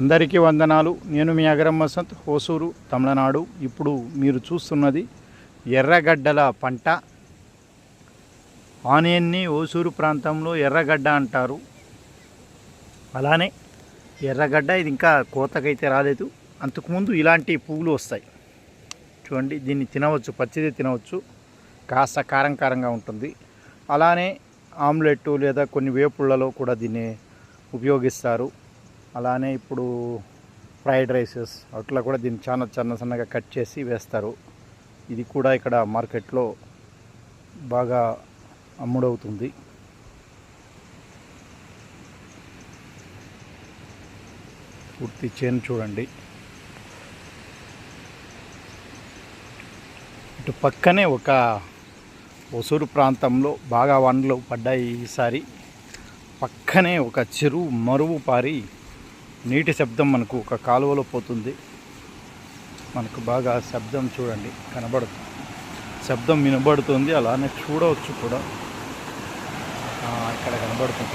అందరికీ వందనాలు. నేను మీ అగరం వసంత్ హోసూరు తమిళనాడు. ఇప్పుడు మీరు చూస్తున్నది ఎర్రగడ్డల పంట. ఆనియన్ని ఓసూరు ప్రాంతంలో ఎర్రగడ్డ అంటారు. అలానే ఎర్రగడ్డ ఇది ఇంకా కోతకైతే రాలేదు. అంతకుముందు ఇలాంటి పువ్వులు వస్తాయి. చూడండి దీన్ని తినవచ్చు పచ్చిది తినవచ్చు. కాస్త కారం కారంగా ఉంటుంది. అలానే ఆమ్లెట్ లేదా కొన్ని వేపుళ్ళలో కూడా దీన్ని ఉపయోగిస్తారు. అలానే ఇప్పుడు ఫ్రైడ్ రైసెస్ అట్లా కూడా దీన్ని చాలా చిన్న సన్నగా కట్ చేసి వేస్తారు. ఇది కూడా ఇక్కడ మార్కెట్లో బాగా అమ్ముడవుతుంది. పూర్తి చేను చూడండి. ఇటు పక్కనే ఒక ఒసూరు ప్రాంతంలో బాగా వానలు పడ్డాయి ఈసారి. పక్కనే ఒక చెరువు మరువు పారి నీటి శబ్దం మనకు ఒక కాలువలో పోతుంది. మనకు బాగా శబ్దం చూడండి కనబడుతుంది. శబ్దం వినబడుతుంది అలానే చూడవచ్చు కూడా. ఇక్కడ కనబడుతుంది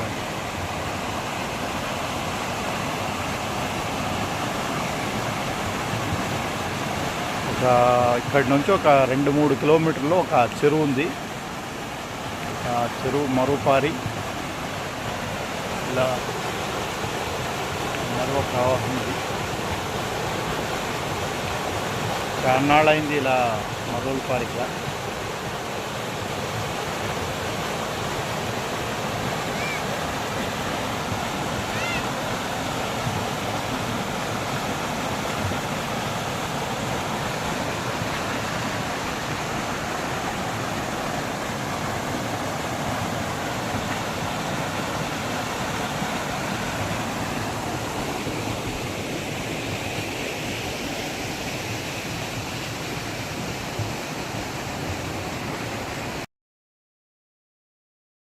ఒక ఇక్కడి నుంచి ఒక రెండు మూడు కిలోమీటర్లు ఒక చెరువు ఉంది. ఆ చెరువు మరుపారి. ఇలా మరో ప్రవాహం ఇది చాలా నాళ్ళైంది ఇలా మరుపారిగా